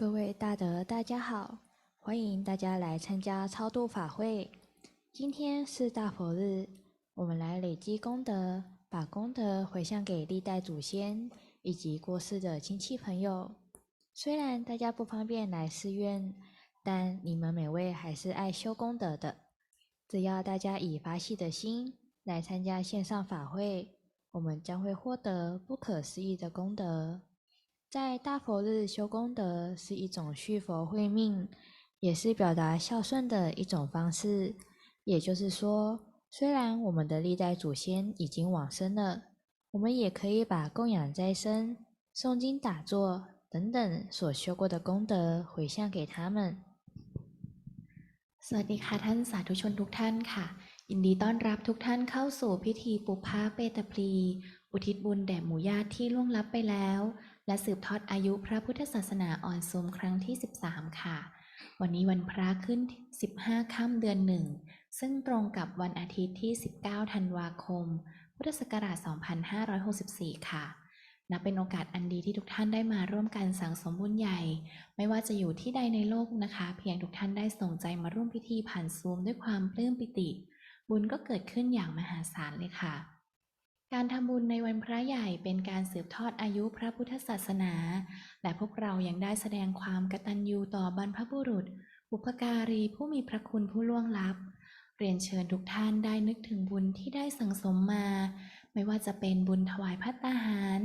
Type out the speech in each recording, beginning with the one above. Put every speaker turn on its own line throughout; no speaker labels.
各位大德，大家好！欢迎大家来参加超度法会。今天是大佛日，我们来累积功德，把功德回向给历代祖先以及过世的亲戚朋友。虽然大家不方便来寺院，但你们每位还是爱修功德的。只要大家以发喜的心来参加线上法会，我们将会获得不可思议的功德。在大佛日修功德是一种续佛慧命，也是表达孝顺的一种方式。也就是说，虽然我们的历代祖先已经往生了，我们也可以把供养斋生、诵经打坐等等所修过的功德回向给他们。
สวัสดีค่ะท่านสาธุชนทุกท่านค่ะ ยินดีต้อนรับทุกท่านเข้าสู่พิธีปุพพะเปตพลี อุทิศบุญแด่หมู่ญาติที่ล่วงลับไปแล้ว และสืบทอดอายุพระพุทธศาสนาอ่อนซุมครั้งที่ 13 ค่ะ วันนี้วันพระขึ้น 15 ค่ำเดือนหนึ่ง ซึ่งตรงกับวันอาทิตย์ที่ 19 ธันวาคม พุทธศักราช 2564 ค่ะ นับเป็นโอกาสอันดีที่ทุกท่านได้มาร่วมกันสังสมบุญใหญ่ ไม่ว่าจะอยู่ที่ใดในโลกนะคะ เพียงทุกท่านได้ส่งใจมาร่วมพิธีผ่านซูมด้วยความปลื้มปิติ บุญก็เกิดขึ้นอย่างมหาศาลเลยค่ะ การทำบุญในวันพระใหญ่เป็นการสืบทอดอายุพระพุทธศาสนา และพวกเรายังได้แสดงความกตัญญูต่อบรรพบุรุษ บุพการีผู้มีพระคุณผู้ล่วงลับ เรียนเชิญทุกท่านได้นึกถึงบุญที่ได้สังสมมา ไม่ว่าจะเป็นบุญถวายพัตตาหาร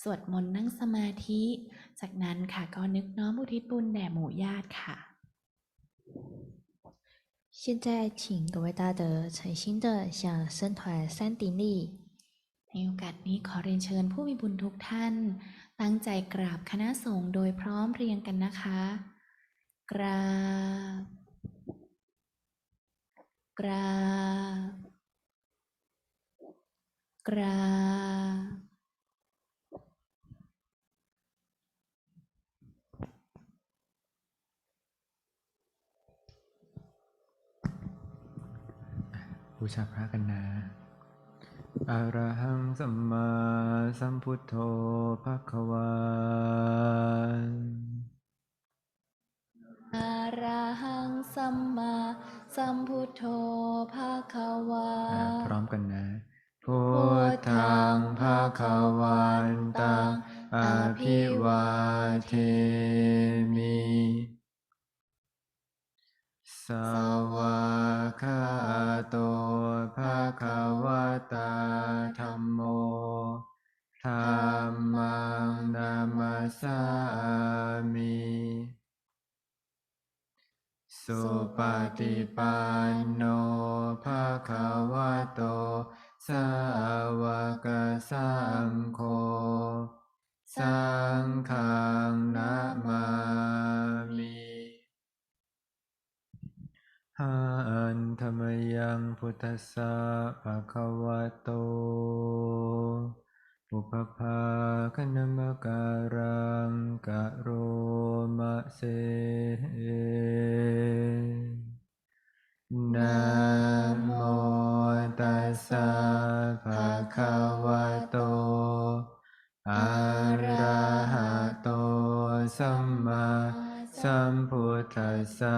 สวดมนต์นั่งสมาธิ จากนั้นค่ะก็นึกน้อมอุทิศบุญแด่หมู่ญาติค่ะ
现在，请各位大德诚心的向僧团三顶礼。
ในโอกาสนี้ขอเรียนเชิญผู้มีบุญทุกท่าน ตั้งใจกราบคณะสงฆ์โดยพร้อมเรียงกันนะคะ กราบ กราบ กราบ
บูชาพระกันนะ อะระหังสัมมาสัมพุทโธภะคะวา
อะระหังสัมมาสัมพุทโธภาคะวา
อ่าพร้อมกันนะพุทธังภะคะวันตังอภิวาเทมิ สวากาโตภะคะวะตาธัมโมธัมมังนามัสามิสุปฏิปันโนภะคะวะโต สาวกสังโฆสังฆังนะมามิ หันธรรมยังพุทธสะภะคะวะโตปุปภาคณมการังกะโรมะเสนะโมตัสสะภะคะวะโต อะระหะโต สัมมาสัมพุทธัสสะ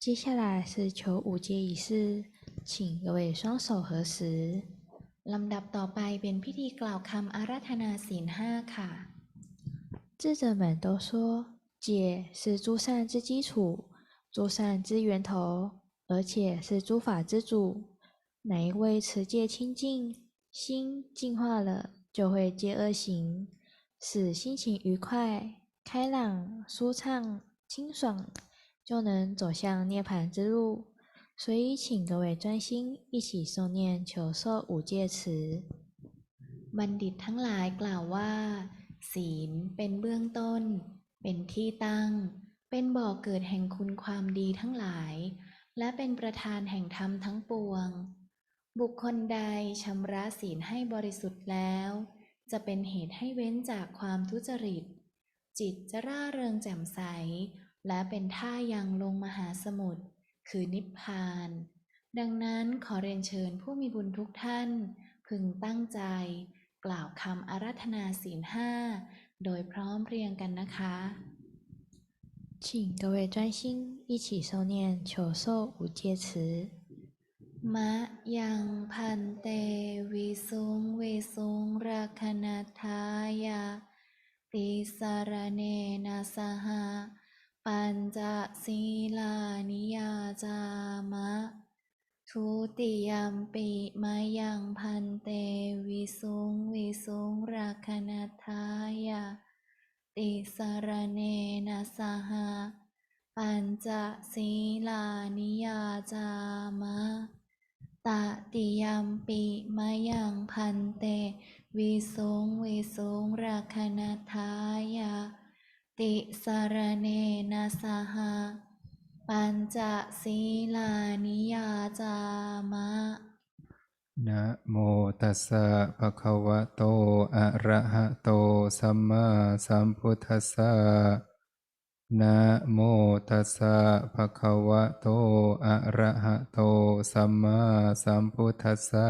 接下来是求五节仪式，请各位双手合十。
ลำดับต่อไปเป็นพิธีกล่าวคำอาราธนาศีลห้าค่ะ
智者们都说，戒是诸善之基础，诸善之源头，而且是诸法之主。哪一位持戒清净，心净化了，就会戒恶行，使心情愉快、开朗、舒畅、清爽， 就能走向涅槃之路。所以，请各位专心一起诵念求受五戒词。
บัณฑิตทั้งหลายกล่าวว่า ศีลเป็นเบื้องต้น เป็นที่ตั้ง เป็นบ่อกเกิดแห่งคุณความดีทั้งหลาย และเป็นประธานแห่งธรรมทั้งปวง บุคคลใดชำระศีลให้บริสุทธิ์แล้ว จะเป็นเหตุให้เว้นจากความทุจริต จิตจะร่าเริงแจ่มใส และเป็นท่ายังลงมหาสมุทร คือนิพพาน ดังนั้นขอเรียนเชิญผู้มีบุญทุกท่าน พึงตั้งใจ กล่าวคำอารัธนาศีลห้า โดยพร้อมเพรียงกันนะคะ
请各位专心一起诵念求受五戒词。
มะยังพันเตวิสุงวิสุงรักขณทายาติสารเนนะสหะ ปัญจศีลานิยาจามะ ทุติยมปิมายังพันเตวิสุงวิสุงรักขณทายาติสารเนนะสหะปัญจศีลานิยาจามะตติยมปิมายังพันเต วิสุงวิสุงรักขณทายา ติสารเนนะสหะปัญจศีลานิยาจามะ
นะโมตัสสะภะคะวะโต อะระหะโต สัมมาสัมพุทธัสสะ นะโมตัสสะภะคะวะโต อะระหะโต สัมมาสัมพุทธัสสะ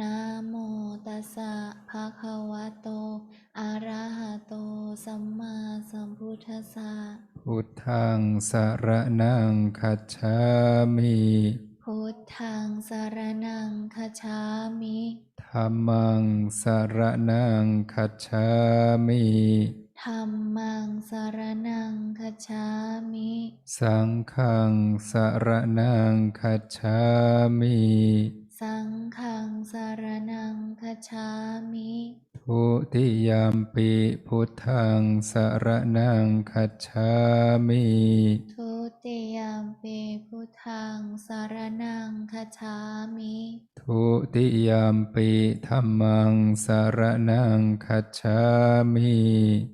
นะโมตัสสะภะคะวะโต อะระหะโต สัมมาสัมพุทธัสสะ
พุทธังสรนังคัจฉามิ
พุทธังสารนังคจฉามิ
ธัมมังสรนังคัจฉามิ
ธัมมังสารนังคจฉามิ
สังฆังสรนังคัจฉามิ
สังฆังสารนังคจฉามิ
ทุติยมปิพุทธังสรนังคัจฉามิ
ทุ ติยมปิพุทธังสารนังคจฉามิ
ทุติยมปิธัมมังสรนังคัจฉามิ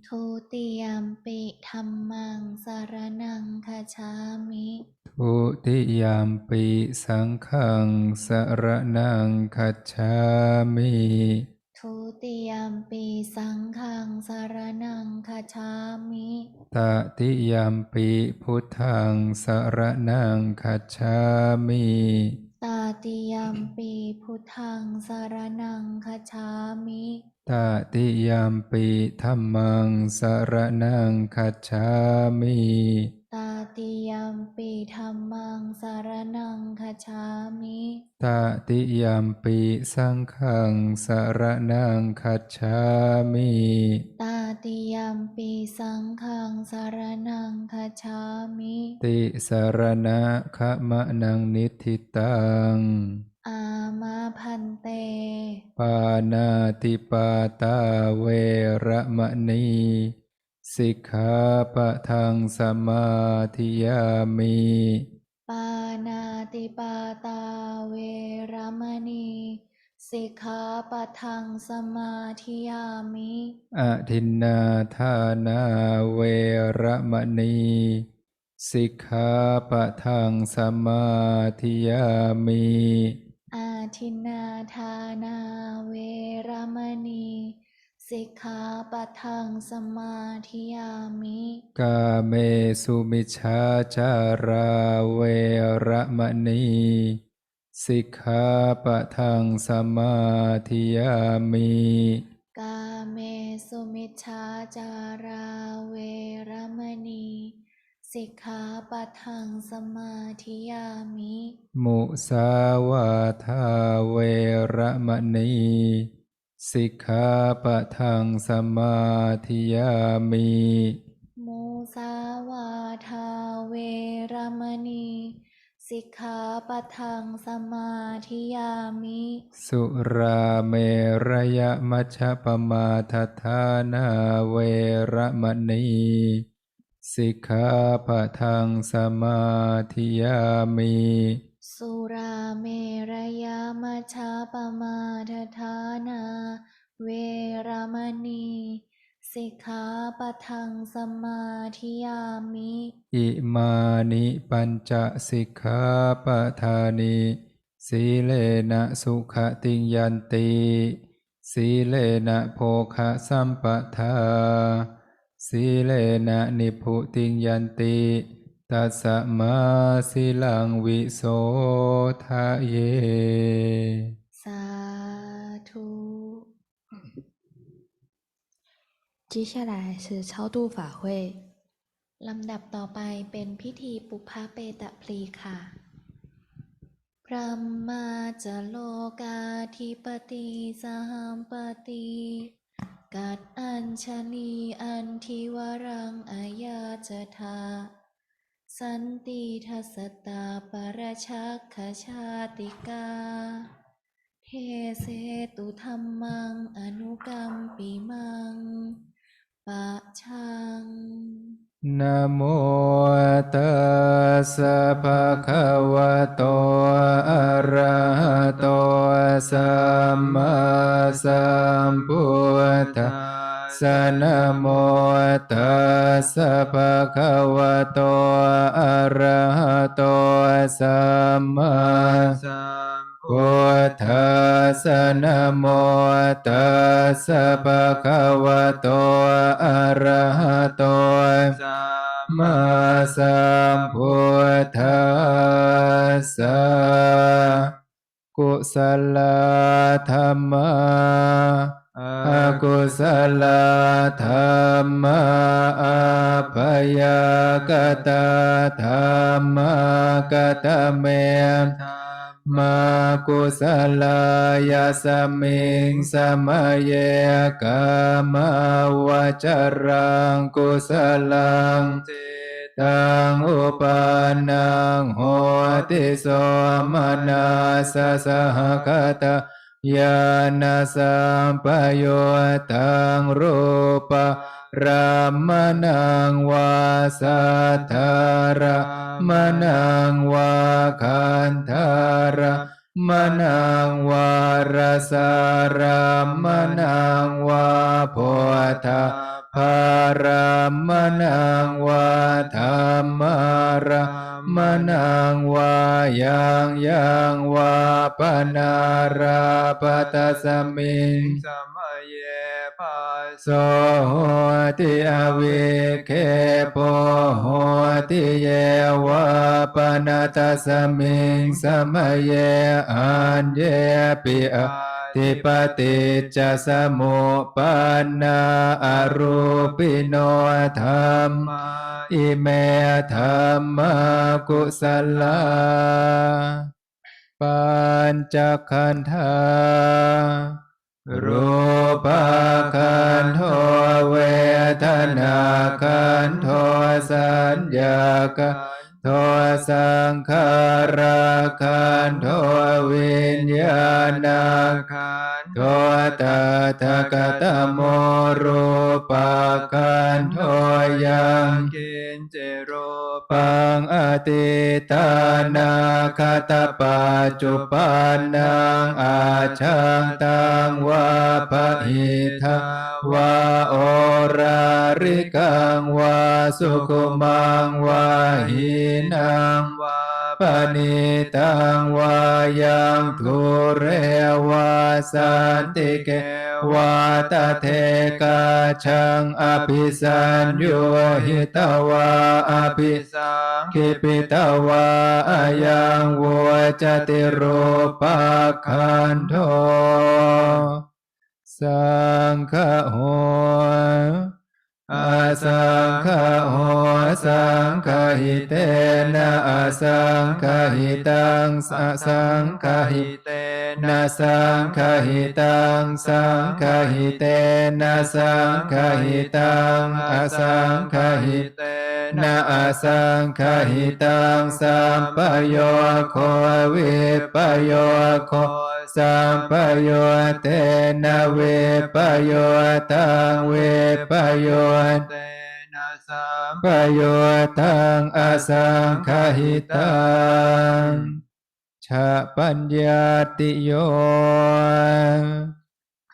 ทุติยมปิธัมมังสารนังคจฉามิ
ทุติยมปิสังฆังสรนังคัจฉามิ
ทุติยมปิสังฆังสารนังคจฉามิ
ตติยมปิพุทธังสรนังคัจฉามิ
ตาติยมปีพุทธังสารนังคจฉามิ
ตติยมปิธัมมังสรนังคัจฉามิ
ตาติยมปีธรรมังสารนังคจฉามิ
ตติยมปิสังฆังสรนังคัจฉามิ
ตาติยมปีสังฆังสารนังคจฉามิ
ติสรณะขะมะนังนิธิตัง
อามาพันเต
ปานาติปาตาเวระมณี สิกขาปะทังสมาธิยามิ
ปานาติปาตาเวรมณี สิกขาปะทังสมาธิยามิ
อทินนาทานาเวระมณี สิกขาปะทังสมาธิยามิ
อา ทินนาทานาเวรมณีสิกขาปะทังสมาธิยามิ
กาเมสุมิชฌาจาราเวระมณีสิกขาปะทังสมาธิยามิ
กาเมสุมิชฌาจาราเวรมณี สิกขาปะทังสมาธิยามิ
มุสาวาทาเวระมณี สิกขาปะทังสมาธิยามิ
มุสาวาทาเวรมณี สิกขาปะทังสมาธิยามิ
สุราเมรยมัชฌปมาทฐานาเวระมณี สิกขาปะทังสมาธิยามิ
สุราเมรยามัชฌาปมาทฐานา เวรมณีสิกขาปะทังสมาธิยามิ
อิมานิปัญจสิกขาปะทานิสีเลนะสุขติงยันติ สีเลนะโภคะสัมปทา สีเลนะนิพพุติงยันติตัสสะมาสิลังวิโสทะเย
สาธุ
接下来是超度法会。
ลำดับต่อไปเป็นพิธีปุพพเปตพลีค่ะ พระมาจะโลกาธิปติสหัมปติ กัดอัญชนีอันทิวรังอายาจทา สันติทัสตาปรชักขชาติกา เทเสตุธรรมังอนุกรรมปีมังปะชัง
นะโมตัสสะภะคะวะโต อะระหะโต สัมมาสัมพุทธัสสะนะโมตัสสะภะคะวะโต อะระหะโต สัมมาสัม พุทธัสนะโมตัสสะภะคะวะโตอะระหะโตสัมมาสัมพุทธัสสะกุศลธรรมะอากุศลธรรมะอาภยกตาธรรมะกตเม มากุศลายาสมิงสมัยเยกามาวจรังกุศลังตังอุปานังโหติสมนาสสหคตายานาสัมปโยตังรูปะ รามนังวาสัทธารมนังวาคันธารมนังวารสารามนังวาโพธาภารามนังวาธรรมารามนังวายังยังวาปนาราปตสมิง
สมัยเยปัส
โสโหติอวิเคปโหติเยวะปนาตสมิงสมัยเยอันเยปิอติปติจจสมุปันนาอรูปิโนธรรมอิเมธรรมกุศลาปัญจขันธา รูปขันโทเวทนาขันโทสัญญาขันโทสังขาราขันโทวิญญาณัง
ขัน
โทตถาคตโมรูปะคันโทยัง
กิ เจโรปั
งอติตานาคาตปัจจุปันนังอาชังตังวาปะหิทาวาโอราริกังวาสุขุมังวาหินัง
วา
ปณิตังวายังทุเรวาสันติเกวาตเทกาชังอภิสัญโยหิตวาอภิ
สัง
คิปิตวาอายังวัวจติรูปะคันโทสังฆโห อาสังฆโหสังคหิเตนะอสังคหิตังสสังคหิ
เต
นะสังคหิตังสังคหิเตนะสังคหิตังอสังคหิ
เต
นะอสังคหิตังสัมปโยโควิปโยโค สัมปโยเตนะเวปโยตังเวปโย
เตนะสัม
ปโยตังอสังคหิตังชะปัญญาติโย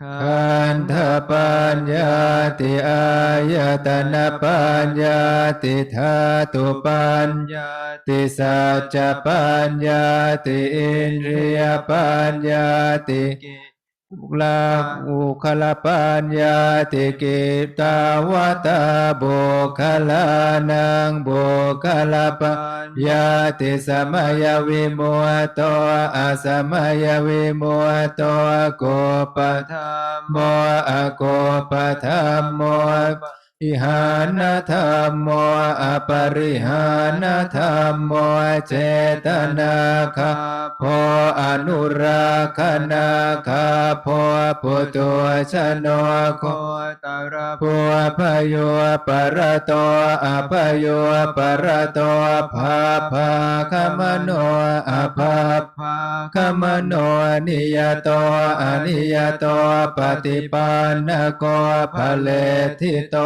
ขันธปัญญาติอายตนะปัญญาติธาตุปัญญาติสัจจปัญญาติอินทรียปัญญาติ ลาอุคลปัญญาติกิตาวตาบุคลานังบุคลปัญ
ญา
ติสมัยวิมุตโตอาสมัยวิมุตโตโกปะ
ธรรม
โมอโกปะธรรมโม อิหานธรรมโมอปริหานธรรมโมเจตนาคาโพอนุราคนาคาโพปุตุชโนโค
ตร
ปัวพโยปรโตอะพโยปรโตภาภาคมโนอภา
ภา
คมโนนิยโตอนิยโตปฏิปันโกภเลทิโต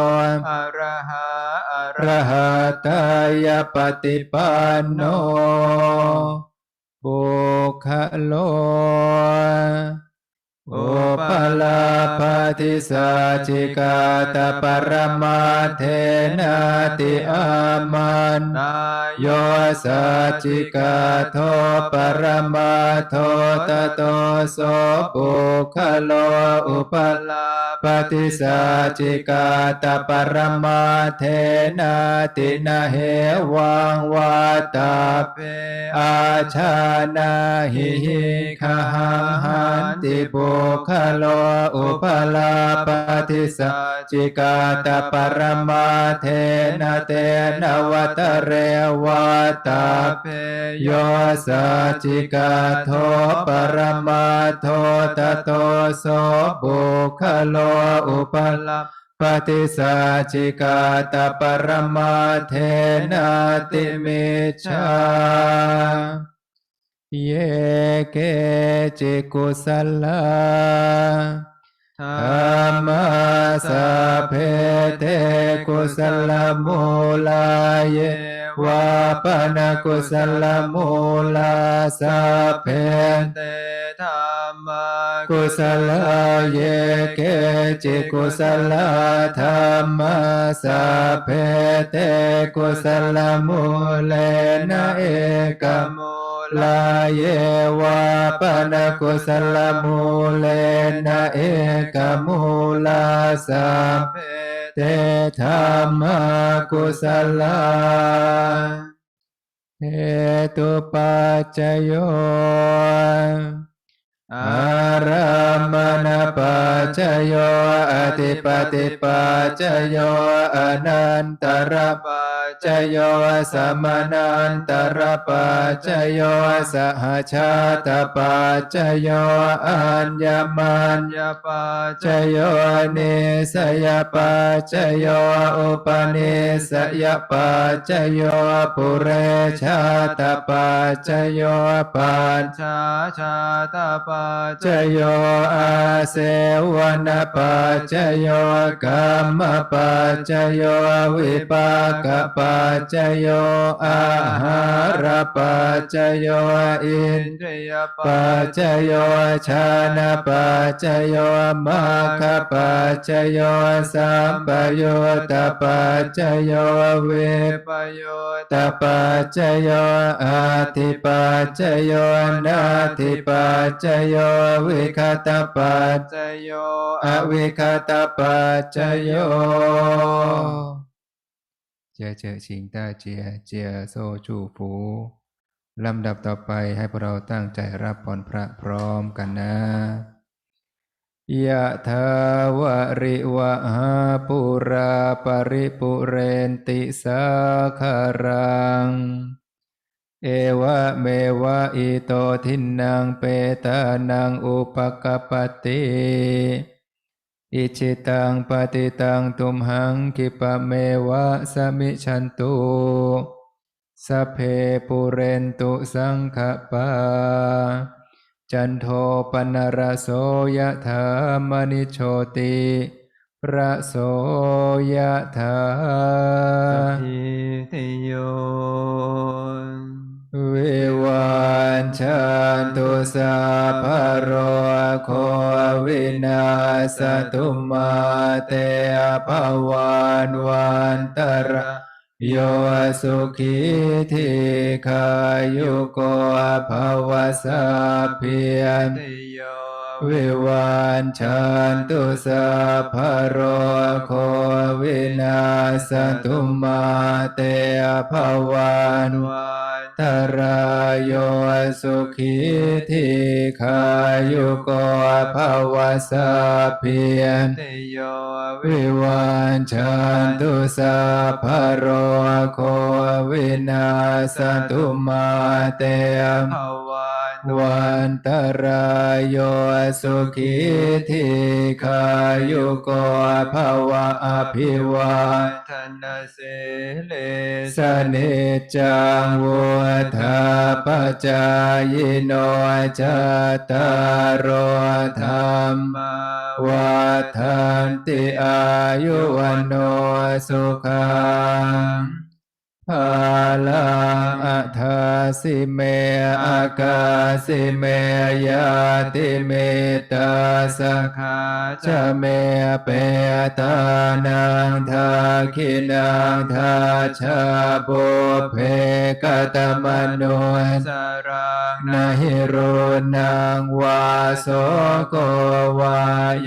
อรหะอร
ระหะตายปฏิปันโนบุคโลโอปลาปฏิสัจิกาตปรมาเทนาติอามัน
น
โยสัจิกาโทปรมาโทตโตโสปุคโลอุป
ลา
ปฏิสัจิกาตปรมาเทนาตินะเหวังวาตา
เป
อาชานาหิหิคหัหันติบุคโลอุปลาปฏิสัจิกาตปรมาเทนะเตนะวัตเรวาตา
เพ
โยสัจิกาโทปรมาโทตโตโสบุคโลอุป
ลา
ปฏิสัจิกาตปรมาเทนาติมิชฌาเยเกจิกุสลา
ธร
ธรมสัพเพเทกุสลมูลาเยวาปนกุสลมูลาสัพเพ
เตธรรม
กุสลาเยเกจิกุสลาธรรมสัพเพเตกุสลมูเลนะเอกม
โม
ลาเยวาปนกุสลมูเลนะเอกมูลาสัพ
เพ
เตธรรมกุสลาเหตุปัจจโย อาราปัจจโยอธิปติปัจจโยอนันตรปัจจโยสมนันตรปัจจโยสหชาตปัจจโยอัญญมัญ
ยปัจ
จโยนิสยปัจจโยอุปนิสยปัจจโยปุเรชาตปัจจโยปัญ
ชาชาตปัจ
จโยอาเสวนปัจจโยกรรมปัจจโยวิปากปัจจโยอาหารปัจจโยอิน
ทรีย
ปัจ
จ
โยชานปัจจโยมัคคปัจจโยสัมปโยตปัจจโยเว
ปโย
ตปัจจโยอาทิปัจจโยนาทิปัจจโยวิคตปจ
จโย
อวิคตปัจจโยเจอเจอชิงต้าเจียเจียโซจูฟูลำดับต่อไปให้พวกเราตั้งใจรับพรพระพร้อมกันนะยะถาวะริวะหาปุราปริปุเรนติสาคารัง เอวะเมวะอิโตทินังเปตานังอุปกปปติอิจิตังปฏิตังตุมหังกิปะเมวะสมิชันตุสัพเพปุเรนตุสังขปาจันโทปนรโสยะถามณิโชติระโสยะถา
สัพพิติโย
วิวันชันตุสัพพโรโควินาสตุมาเตภวันวันตรายโยสุขีทีขายุโกภวสัพเพียน
โย
วิวันชันตุสัพพโรโควินาสตุมาเตภวัน
วัน
ตรายโยสุขีทิขายุโกภวสัพเพียน
โย
วิวันชันตุสัพพะโรโควินาสตุมาเต
ภวัน
วันตรายโยสุขีทีขายุโกภวะอภิวา
ทนาเสเล
สเนจังวุธาปจายโนจตารโอธรรมวัฏันติอายุวันโนสุขัง ภาลังอัฏฐาสิเมอากาสิเมยาติเมตาส
ขา
จะเมเปตานังทาคินังทาชาบุเพกตมโน
สรัง
นาหิรุนังวาโสโกวา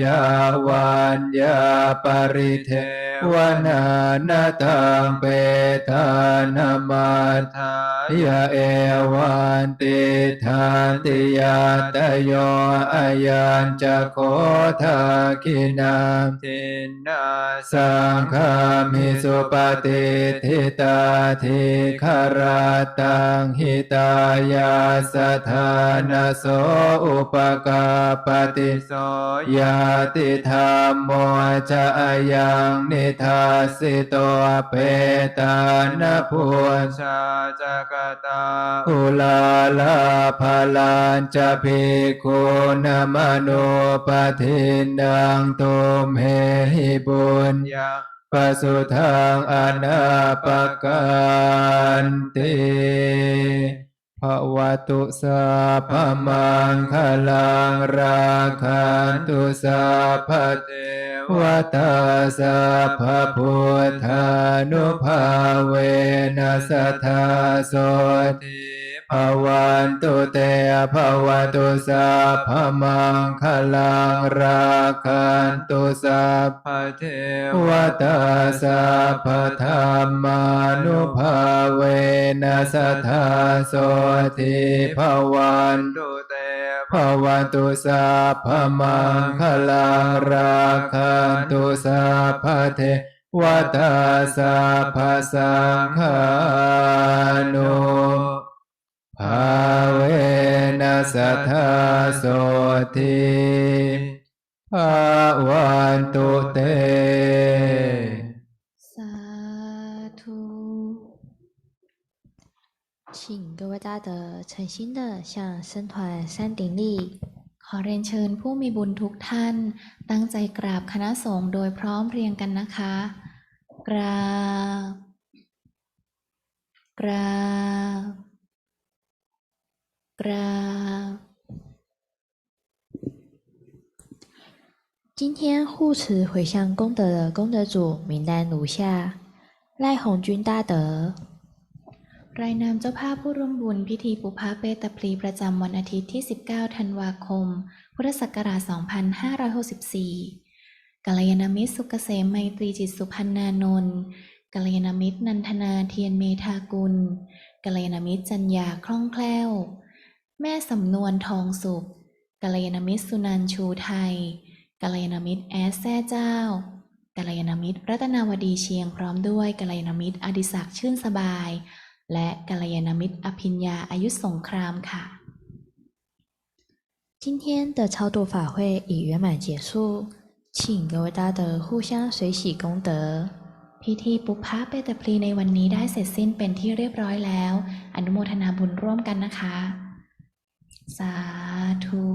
ยาวันยาปริเทวนานาตังเปตานามาทายาเอวันติทานติยาตโยอายัญจะโคทาคินาม
ทินา
สังฆามิสุปฏิทิตาทิคาราตังหิตายาสถานโสอุปกาปฏิ
โส
ยาติธรรมโมจะยังนิทาสิโตเปตานพุช
ชาจักตา
อุลาลาภาลานจะภิกขุนมโนปทินังตุมเหหิบุญ
ยา
ปสุทางอนาปกันติ ภวตุสาพมังคลังราคันตุสาพเท
เท
วตาสัพพพุทธานุภาเวนัสทธาโสติ ภวันตุเตภวตุสัพพมังคลังราคันตุสัพ
พเท
วตาสัพพธรรมานุภาเวนัสทธาโสติภวัน
ตุเต
ภวันตุสัพพมังคลังราคันตุสัพพเทวตาสัพพสังฆานุ สทธาโสติภาวันตุเต
สาธุ
请各位大德诚心的向僧团山顶礼。
ขอเรียนเชิญผู้มีบุญทุกท่าน ตั้งใจกราบคณะสงฆ์โดยพร้อมเพรียงกันนะคะ กราบ กราบ กราบ
今天护持回向功德的功德主名单如下：赖红军大德、
รายนามเจ้าภาพผู้ร่วมบุญพิธีปุพาเปตพลีประจำวันอาทิตย์ที่ 19 ธันวาคม พุทธศักราช 2564กัลยาณมิตรสุกเกษมไมตรีจิตสุพันนานนท์กัลยาณมิตรนันทนาเทียนเมธากุลกัลยาณมิตรจัญญาคล่องแคล่ว แม่สำนวนทองสุขกัลยาณมิตรสุนันชูไทย กัลยาณมิตรแอสแซ่เจ้า กัลยาณมิตรรัตนาวดีเชียงพร้อมด้วยกัลยาณมิตรอดิศักดิ์ชื่นสบาย และกัลยาณมิตรอภิญญาอายุสงครามค่ะ
今天的超度法会已圆满结束，请各位大德互相随喜功德。
พิธีปุพพะเปตพลีในวันนี้ได้เสร็จสิ้นเป็นที่เรียบร้อยแล้ว อนุโมทนาบุญร่วมกันนะคะ สาธุ